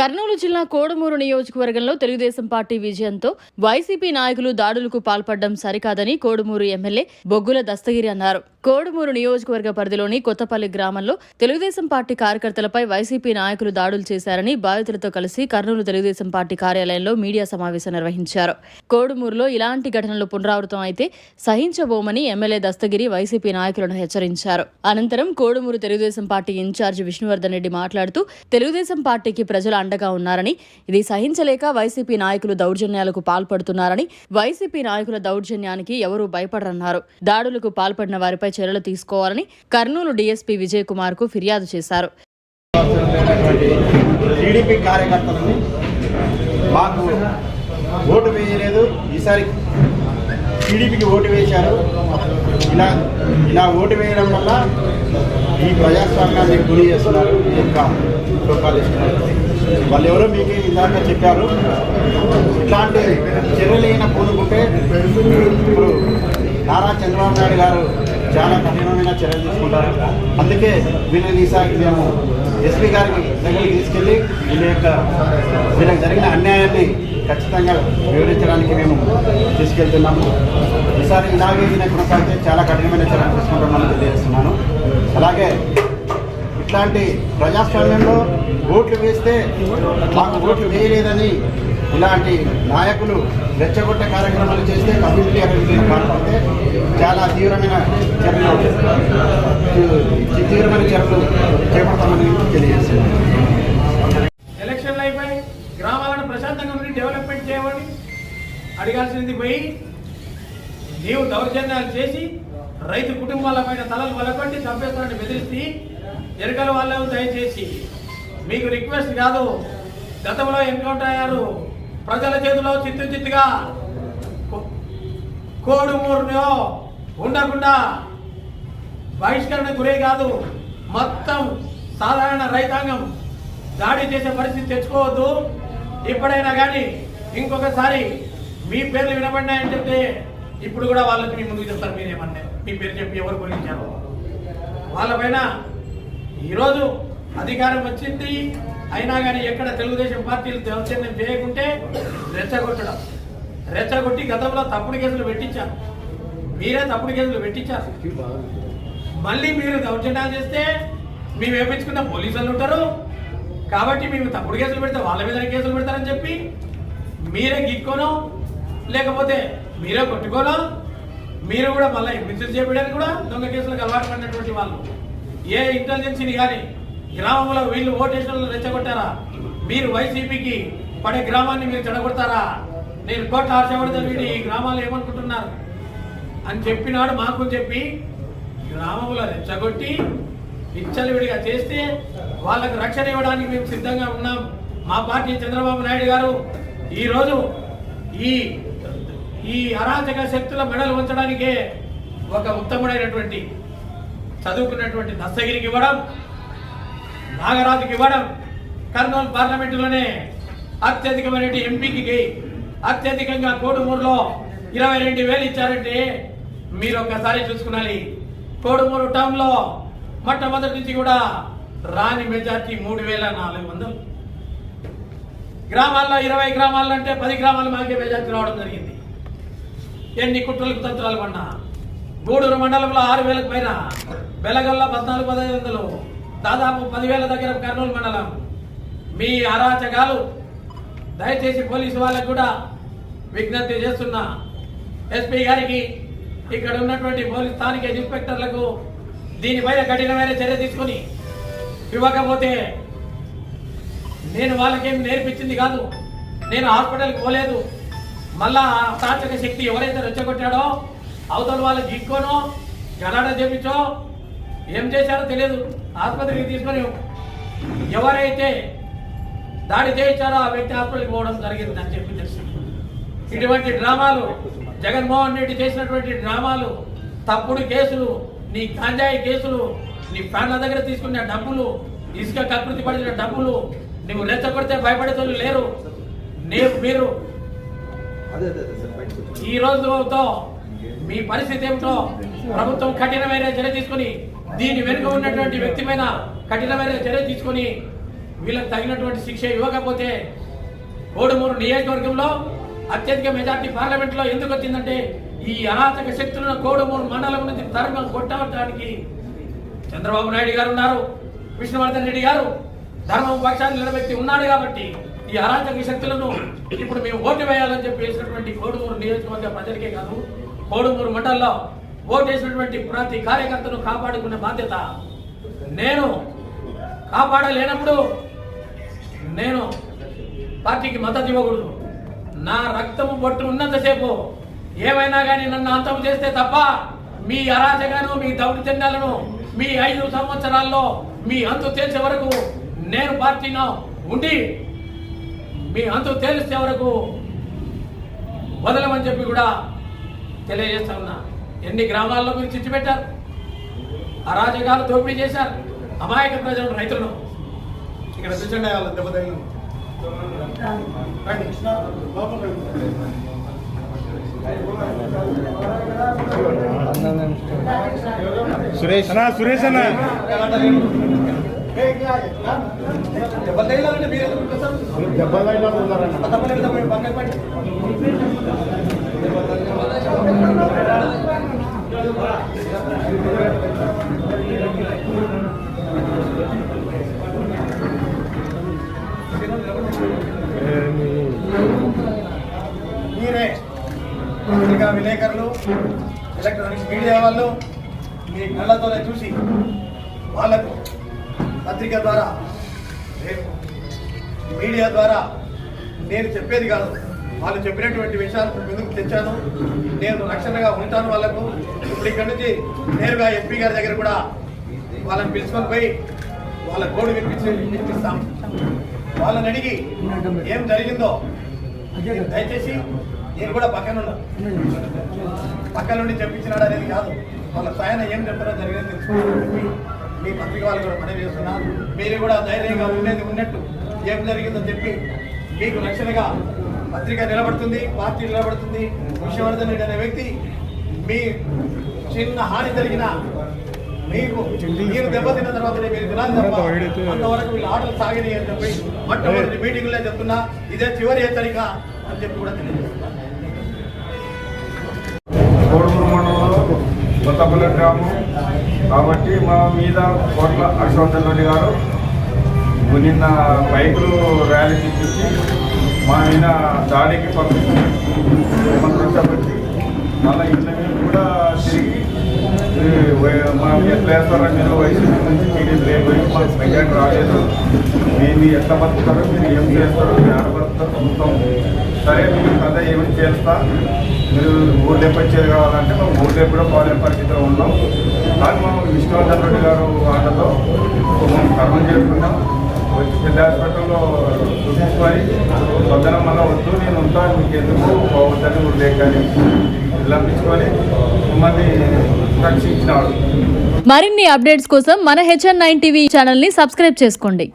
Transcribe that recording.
కర్నూలు జిల్లా కోడమూరు నియోజకవర్గంలో తెలుగుదేశం పార్టీ విజయంతో వైసీపీ నాయకులు దాడులకు పాల్పడడం సరికాదని కోడుమూరు ఎమ్మెల్యే బొగ్గుల దస్తగిరి అన్నారు. కోడుమూరు నియోజకవర్గ పరిధిలోని కొత్తపల్లి గ్రామంలో తెలుగుదేశం పార్టీ కార్యకర్తలపై వైసీపీ నాయకులు దాడులు చేశారని బాధితులతో కలిసి కర్నూలు తెలుగుదేశం పార్టీ కార్యాలయంలో మీడియా సమావేశం నిర్వహించారు. కోడుమూరులో ఇలాంటి ఘటనలు పునరావృతం అయితే సహించబోమని ఎమ్మెల్యే దస్తగిరి వైసీపీ నాయకులను హెచ్చరించారు. అనంతరం కోడుమూరు తెలుగుదేశం పార్టీ ఇన్ఛార్జి విష్ణువర్ధన్ రెడ్డి మాట్లాడుతూ తెలుగుదేశం పార్టీకి ప్రజలు అండగా ఉన్నారని ఇది సహించలేక వైసీపీ నాయకులు దౌర్జన్యాలకు పాల్పడుతున్నారని వైసీపీ నాయకుల దౌర్జన్యానికి ఎవరూ భయపడరన్నారు. దాడులకు పాల్పడిన వారిపై చర్యలు తీసుకోవాలని కర్నూలు డీఎస్పీ విజయ్ కుమార్కు ఫిర్యాదు చేశారు. టీడీపీ కార్యకర్తలని మాకు ఓటు వేయలేదు. ఈసారి టీడీపీకి ఓటు వేశారు. ఇలా ఇలా ఓటు వేయడం వల్ల ఈ ప్రజాస్వామ్యాన్ని గురి చేస్తున్నారు వాళ్ళు ఎవరో మీకు ఇందాక చెప్పారు. ఇట్లాంటి చర్యలైన పూనుకుంటే ఇప్పుడు నారా చంద్రబాబు నాయుడు గారు చాలా కఠినమైన చర్యలు తీసుకుంటారు. అందుకే వీళ్ళని ఈసారి మేము ఎస్పీ గారికి దగ్గరికి తీసుకెళ్ళి వీళ్ళ యొక్క వీళ్ళకి జరిగిన అన్యాయాన్ని ఖచ్చితంగా వివరించడానికి మేము తీసుకెళ్తున్నాము. ఈసారి ఇలాగే ఈయన కొనసాగితే చాలా కఠినమైన చర్యలు తీసుకుంటామని తెలియజేస్తున్నాను. అలాగే ఇట్లాంటి ప్రజాస్వామ్యంలో ఓట్లు వేస్తే మాకు ఓట్లు వేయలేదని ఇలాంటి నాయకులు రెచ్చగొట్టే కార్యక్రమాలు చేస్తే కమ్యూనిటీ అభివృద్ధిని పాల్పడితే చాలా తీవ్రమైన చర్యలు తీవ్రమైన చర్యలు చేపడతామని తెలియజేస్తున్నాను. ఎలక్షన్లు అయిపోయి గ్రామాలను ప్రశాంతంగా ఉండి డెవలప్మెంట్ చేయమని అడగాల్సింది పోయి నీవు దౌర్జన్యాలు చేసి రైతు కుటుంబాల పైన తలలు వలకొట్టి చంపేస్తారని బెదిరిస్తే ఎరుకల వాళ్ళు దయచేసి మీకు రిక్వెస్ట్ కాదు. గతంలో ఎన్కౌంటర్ అయ్యారు. ప్రజల చేతిలో చిత్తు చిత్తుగా కోడుమూరులో ఉండకుండా బహిష్కరణ గురే కాదు. మొత్తం సాధారణ రైతాంగం దాడి చేసే పరిస్థితి తెచ్చుకోవద్దు. ఇప్పుడైనా కానీ ఇంకొకసారి మీ పేర్లు వినబడినాయని చెప్తే ఇప్పుడు కూడా వాళ్ళకి మీ ముందుకు చెప్తారు మీరేమన్నా. మీ పేరు చెప్పి ఎవరు గురించారు వాళ్ళపైన ఈరోజు అధికారం వచ్చింది. అయినా కానీ ఎక్కడ తెలుగుదేశం పార్టీలు దౌర్జన్యం చేయకుంటే రెచ్చగొట్టడం. రెచ్చగొట్టి గతంలో తప్పుడు కేసులు పెట్టించారు. మీరే తప్పుడు కేసులు పెట్టించారు. మళ్ళీ మీరు దౌర్జన్యాలు చేస్తే మేము వేపించుకున్న పోలీసులు ఉంటారు. కాబట్టి మేము తప్పుడు కేసులు పెడితే వాళ్ళ మీద కేసులు పెడతారని చెప్పి మీరే గిక్కోను లేకపోతే మీరే కొట్టుకోను మీరు కూడా మళ్ళీ మిస్టర్ చేయడానికి కూడా దొంగ కేసులకు అలవాటు పడినటువంటి వాళ్ళు. ఏ ఇంటెలిజెన్సీని కానీ గ్రామంలో వీళ్ళు ఓటేషన్లు రెచ్చగొట్టారా? మీరు వైసీపీకి పడే గ్రామాన్ని మీరు చెడగొడతారా? నేను కోట్ల ఆశపడితే వీడి ఈ గ్రామాలు ఏమనుకుంటున్నారు? అని చెప్పినాడు మాకు చెప్పి గ్రామంలో రెచ్చగొట్టి విచ్చలవిడిగా చేస్తే వాళ్ళకు రక్షణ ఇవ్వడానికి మేము సిద్ధంగా ఉన్నాం. మా పార్టీ చంద్రబాబు నాయుడు గారు ఈరోజు ఈ ఈ అరాచక శక్తుల మెడలు ఉంచడానికే ఒక ఉత్తముడైనటువంటి చదువుకున్నటువంటి దస్తగిరికి ఇవ్వడం నాగరాజుకి ఇవ్వడం కర్నూలు పార్లమెంటులోనే అత్యధికమైన ఎంపీకి అత్యధికంగా కోడుమూరులో ఇరవై రెండు వేలు ఇచ్చారంటే మీరు ఒక్కసారి చూసుకునాలి. కోడుమూరు టౌన్లో మొట్టమొదటి నుంచి కూడా రాని మెజార్టీ మూడు వేల నాలుగు వందలు. గ్రామాల్లో ఇరవై గ్రామాల్లో అంటే పది గ్రామాలు మాకే మెజార్టీ రావడం జరిగింది. ఎన్ని కుట్రలకు తంత్రాలు పడినా గూడూరు మండలంలో ఆరు వేలకు పైన బెలగల్లో పద్నాలుగు పదహైదు వందలు దాదాపు పదివేల దగ్గర కర్నూలు మండలం. మీ అరాచకాలు దయచేసి పోలీసు వాళ్ళకు కూడా విజ్ఞప్తి చేస్తున్నా. ఎస్పీ గారికి ఇక్కడ ఉన్నటువంటి పోలీస్ స్థానిక ఇన్స్పెక్టర్లకు దీనిపైన కఠినమైన చర్య తీసుకొని ఇవ్వకపోతే నేను వాళ్ళకేం నేర్పించింది కాదు. నేను హాస్పిటల్కి పోలేదు. మళ్ళా ఆ శక్తి ఎవరైతే రెచ్చగొట్టాడో అవతల వాళ్ళకి గిక్కోనో గలాడ చేపించో ఏం చేశారో తెలియదు. ఆసుపత్రికి తీసుకొని ఎవరైతే దాడి చేయించారో ఆ వ్యక్తి హాస్పిటల్కి పోవడం జరిగింది అని చెప్పి తెలుసు. ఇటువంటి డ్రామాలు జగన్మోహన్ రెడ్డి చేసినటువంటి డ్రామాలు తప్పుడు కేసులు నీ గంజాయి కేసులు నీ ఫ్యాన్ల దగ్గర తీసుకున్న డబ్బులు ఇసుక కకృతి పడిన డబ్బులు నువ్వు రెచ్చగొడితే భయపడేతోళ్ళు లేరు. నేను మీరు. ఈ రోజుతో మీ పరిస్థితి ఏమిటో ప్రభుత్వం కఠినమైన చర్య తీసుకొని దీని వెనుక ఉన్నటువంటి వ్యక్తి పైన కఠినమైన చర్య తీసుకొని వీళ్ళకి తగినటువంటి శిక్ష ఇవ్వకపోతే కోడుమూరు నియోజకవర్గంలో అత్యధిక మెజార్టీ పార్లమెంట్లో ఎందుకు వచ్చిందంటే ఈ అరాచక శక్తులను కోడుమూరు మండలం నుంచి తరమ కొట్టడానికి చంద్రబాబు నాయుడు గారు ఉన్నారు విష్ణువర్ధన్ రెడ్డి గారు ధర్మం పక్షాన్ని నిలబెట్టి ఉన్నాడు కాబట్టి ఈ అరాచక శక్తులను ఇప్పుడు మేము ఓటు వేయాలని చెప్పి వేసినటువంటి కోడుమూరు నియోజకవర్గ ప్రజలకే కాదు కోడుమూరు మండలంలో ఓటు ప్రతి కార్యకర్తను కాపాడుకునే బాధ్యత నేను కాపాడలేనప్పుడు నేను పార్టీకి మద్దతు ఇవ్వకూడదు. నా రక్తము బొట్టు ఉన్నంతసేపు ఏమైనా కానీ నన్ను అంతం చేస్తే తప్ప మీ అరాచకాలను మీ దౌర్జన్యాలను మీ ఐదు సంవత్సరాల్లో మీ అంతు తేల్చే వరకు నేను పార్టీలో ఉండి మీ అంతు తేల్చే వరకు వదలమని చెప్పి కూడా తెలియజేస్తా ఉన్నా. ఎన్ని గ్రామాల్లో మీరు చిచ్చు పెట్టారు? అరాజకాలు దోపిడీ చేశారు? అమాయక ప్రజలను రైతులను. ఇక్కడ చూసండి వాళ్ళు దెబ్బ సురేష్. అన్నా సురేష్ అన్న. తగిలిన వాళ్ళు ఉన్నారన్న విలేకరులు ఎలక్ట్రానిక్ మీడియా వాళ్ళు మీ కళ్ళతోనే చూసి వాళ్ళకు పత్రిక ద్వారా మీడియా ద్వారా నేను చెప్పేది కాదు. వాళ్ళు చెప్పినటువంటి విషయాలు ముందుకు తెచ్చాను. నేను రక్షణగా ఉంటాను వాళ్ళకు ఇప్పుడు ఇక్కడి నుంచి నేరుగా ఎంపీ గారి దగ్గర కూడా వాళ్ళని పిలుచుకొని పోయి వాళ్ళ కోడి వినిపించి వినిపిస్తాం. వాళ్ళని అడిగి ఏం జరిగిందో దయచేసి నేను కూడా పక్కన ఉన్నా. పక్కన నుండి చెప్పించినాడు అనేది కాదు. వాళ్ళ సాయన ఏం చెప్తారో జరిగింది మీ పత్రిక వాళ్ళు కూడా పని చేస్తున్నా. మీరు కూడా ధైర్యంగా ఉండేది ఉన్నట్టు ఏం జరిగిందో చెప్పి మీకు రక్షణగా పత్రిక నిలబడుతుంది పార్టీ నిలబడుతుంది. విషయవర్ధన్ రెడ్డి అనే వ్యక్తి మీ చిన్న హాని జరిగిన మీకు మీరు దెబ్బతిన్న తర్వాత మీరు తినాలి తప్ప అంతవరకు వీళ్ళు ఆటలు సాగినాయి అని చెప్పి మొట్టమొదటి మీటింగ్లో చెప్తున్నా. ఇదే చివరి హెచ్చరిక అని చెప్పి కూడా తెలియజేస్తున్నా. కొత్తపల్లి గ్రామం. కాబట్టి మా మీద కోట్ల హర్షవర్ధన్ రెడ్డి గారు నిన్న బైకులు ర్యాలీ చూపించి మా మీద దాడికి పంపించబట్టి మళ్ళీ ఇంట్లో మేము కూడా తిరిగి మా ఎట్లా వేస్తారో మీరు వైసీపీ నుంచి టీడీపీ రేపు మా మెజార్టీ రాలేదు. మీరు ఎట్లా బతుకుతారో మీరు ఏం చేస్తారో మీరు ఆడబడతారు మొత్తం సరే మీరు చేస్తా? మీరు ఊరు వచ్చేది కావాలంటే మేము ఊళ్ళో కూడా పోలే పరిస్థితిలో ఉన్నాం. కానీ మేము విష్ణువర్ధన్ రెడ్డి గారు ఆటలో మేము కర్మం చేసుకున్నాం పెద్ద హాస్పిటల్లో చూపించుకొని పొద్దున మళ్ళీ వద్దు నేను ఉంటాను మీకు ఎందుకు పోవద్దని ఊళ్ళో కానీ విలంపించుకొని మమ్మల్ని రక్షించినాడు. మరిన్ని అప్డేట్స్ కోసం మన హెచ్ఎన్ నైన్ టీవీ ఛానల్ని సబ్స్క్రైబ్ చేసుకోండి.